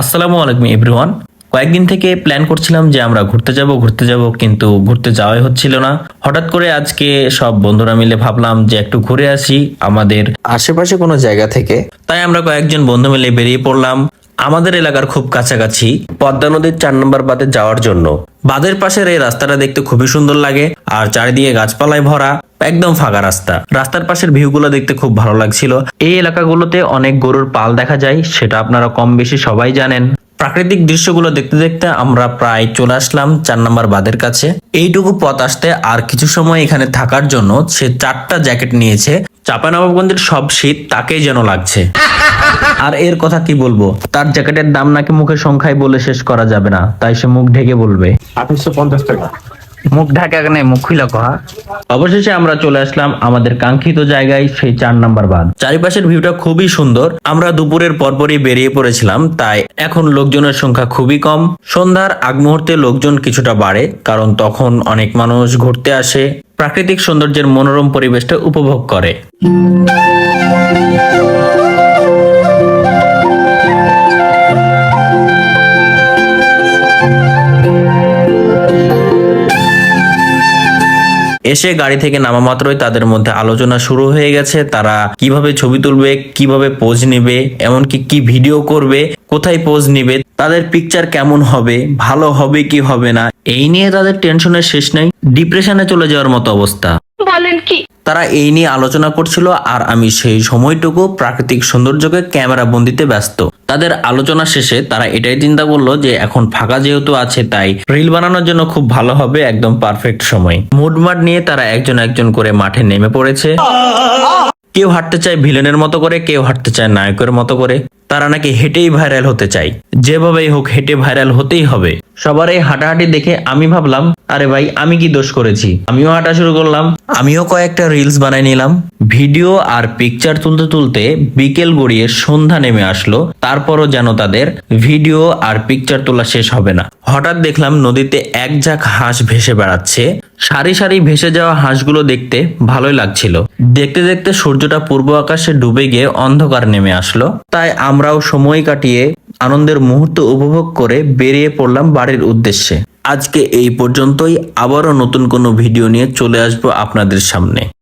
আসসালামু আলাইকুম এভরিওয়ান কয়েকদিন থেকে প্ল্যান করছিলাম যে আমরা ঘুরতে যাব ঘুরতে যাব, কিন্তু ঘুরতে যাওয়াই হচ্ছিল না। হঠাৎ করে আজকে সব বন্ধুরা মিলে ভাবলাম যে একটু ঘুরে আসি আমাদের আশেপাশে কোনো জায়গা থেকে। তাই আমরা কয়েকজন বন্ধু মিলে বেরিয়ে পড়লাম আমাদের এলাকার খুব কাছাকাছি পদ্মা নদীর চার নম্বর বাদে যাওয়ার জন্য। বাদের পাশের এই রাস্তাটা দেখতে খুবই সুন্দর লাগে। আর চারিদিকে গাছপালায় ভরা, একদম ফাঁকা রাস্তা। রাস্তার পাশের ভিউগুলো দেখতে খুব ভালো লাগছিল। এই এলাকাগুলোতে অনেক গরুর পাল দেখা যায়, সেটা আপনারা কম বেশি সবাই জানেন। প্রাকৃতিক দৃশ্যগুলো দেখতে দেখতে আমরা প্রায় চলে আসলাম চার নম্বর বাদের কাছে। এইটুকু পথ আসতে আর কিছু সময় এখানে থাকার জন্য সে চারটা জ্যাকেট নিয়েছে। চাপানবাবগঞ্জের সব শীত তাকেই যেন লাগছে। আর এর কথা কি বলব? তার জ্যাকেটের দাম নাকি মুখের সংখ্যায় বলে শেষ করা যাবে না, তাই সে মুখ ঢেকে বলবে। আঠাইশো পঞ্চাশ টাকা। মুখ ঢাকা নেই, মুখ খুইলা কহা অবশেষে আমরা চলে আসলাম আমাদের কাঙ্ক্ষিত জায়গায়, সেই চার নাম্বার বাঁধ। চারিপাশের ভিউটা খুবই সুন্দর। আমরা দুপুরের পরপরই বেরিয়ে পড়েছিলাম, তাই এখন লোকজনের সংখ্যা খুবই কম। সন্ধ্যার আগ মুহূর্তে লোকজন কিছুটা বাড়ে, কারণ তখন অনেক মানুষ ঘুরতে আসে। প্রাকৃতিক সৌন্দর্যের মনোরম পরিবেশটা উপভোগ করে। এসে গাড়ি থেকে নামা মাত্রই তাদের মধ্যে আলোচনা শুরু হয়ে গেছে। তারা কীভাবে ছবি তুলবে কীভাবে পোজ নেবে এমনকি কি ভিডিও করবে কোথায় পোজ নেবে তাদের পিকচার কেমন হবে ভালো হবে কি হবে না এই নিয়ে তাদের টেনশনের শেষ নেই। ডিপ্রেশনে চলে যাওয়ার মতো অবস্থা। বলেন কি? তারা এই নিয়ে আলোচনা করছিল আর আমি সেই সময়টুকু প্রাকৃতিক সৌন্দর্যকে ক্যামেরা বন্দিতে ব্যস্ত। তাদের আলোচনা শেষে তারা এটাই চিন্তা করল যে এখন ফাঁকা যেহেতু আছে, তাই রিল বানানোর জন্য খুব ভালো হবে একদম পারফেক্ট সময়। মুডমাড নিয়ে তারা একজন একজন করে মাঠে নেমে পড়েছে। কেউ হাঁটতে চায় ভিলেনের মতো করে, কেউ হাঁটতে চায় নায়কের মতো করে। তারা নাকি হেঁটেই ভাইরাল হতে চায়। যেভাবেই হোক, হেঁটে ভাইরাল হতেই হবে। সবার এই হাঁটাহাঁটি দেখে আমি ভাবলাম আরে ভাই, আমি কি দোষ করেছি? আমিও হাঁটা শুরু করলাম। আমিও কয়েকটা রিলস বানাই নিলাম। ভিডিও আর পিকচার তুলতে তুলতে বিকেল গড়িয়ে সন্ধ্যা নেমে আসলো। তারপরও যেন তাদের ভিডিও আর পিকচার তোলা শেষ হবে না। হঠাৎ দেখলাম নদীতে এক ঝাঁক হাঁস ভেসে বেড়াচ্ছে। সারি সারি ভেসে যাওয়া হাঁসগুলো দেখতে ভালোই লাগছিল। দেখতে দেখতে সূর্যটা পূর্ব আকাশে ডুবে গিয়ে অন্ধকার নেমে আসলো। তাই আমরাও সময় কাটিয়ে আনন্দের মুহূর্ত উপভোগ করে বেরিয়ে পড়লাম বাড়ির উদ্দেশ্যে। আজকে এই পর্যন্তই। আবারও নতুন কোনো ভিডিও নিয়ে চলে আসব আপনাদের সামনে।